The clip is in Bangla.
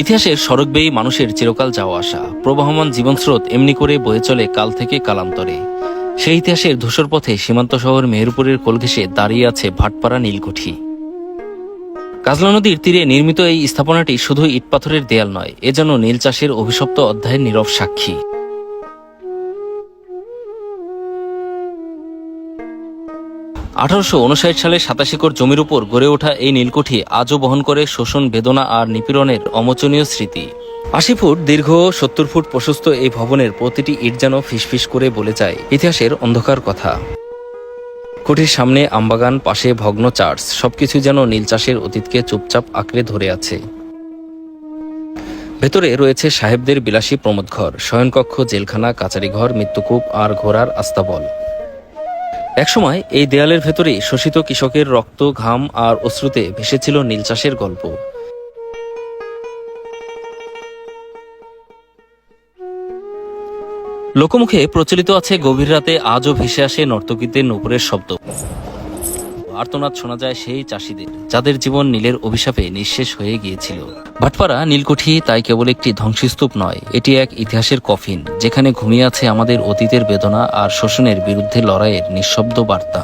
ইতিহাসের সড়ক বেয়ে মানুষের চিরকাল যাওয়া আসা, প্রবাহমান জীবনস্রোত এমনি করে বয়ে চলে কাল থেকে কালান্তরে। সেই ইতিহাসের ধূসর পথে সীমান্ত শহর মেহেরপুরের কোলঘেসে দাঁড়িয়ে আছে ভাটপাড়া নীলকুঠি। কাজলা নদীর তীরে নির্মিত এই স্থাপনাটি শুধু ইটপাথরের দেয়াল নয়, এ যেন নীল চাষের অভিশপ্ত অধ্যায়ের নীরব সাক্ষী। আঠারোশো উনষাট সালে সাতাশ একর জমির উপর গড়ে ওঠা এই নীলকুঠি আজও বহন করে শোষণ, বেদনা আর নিপীড়নের অমোচনীয় স্মৃতি। আশি ফুট দীর্ঘ, সত্তর ফুট প্রশস্ত এই ভবনের প্রতিটি ইট যেন ফিসফিস করে বলে যায় ইতিহাসের অন্ধকার কথা। কুঠির সামনে, আমবাগান, পাশে ভগ্ন চার্চ, সবকিছু যেন নীল চাষের অতীতকে চুপচাপ আঁকড়ে ধরে আছে। ভেতরে রয়েছে সাহেবদের বিলাসী প্রমোদঘর, শয়নকক্ষ, জেলখানা, কাচারিঘর, মৃত্যুকূপ আর ঘোড়ার আস্তাবল। একসময় এই দেয়ালের ভেতরেই শোষিত কৃষকের রক্ত, ঘাম আর অশ্রুতে ভেসেছিল নীল চাষের গল্প। লোকমুখে প্রচলিত আছে গভীর রাতে আজও ভেসে আসে নর্তকীদের নূপুরের শব্দ। আর্তনাদ শোনা যায় সেই চাষিদের, যাদের জীবন নীলের অভিশাপে নিঃশেষ হয়ে গিয়েছিল। ভাটপাড়া, নীলকুঠি তাই কেবল একটি ধ্বংসস্তূপ নয়, এটি এক ইতিহাসের কফিন, যেখানে ঘুমিয়ে আছে আমাদের অতীতের বেদনা আর শোষণের বিরুদ্ধে লড়াইয়ের নিঃশব্দ বার্তা।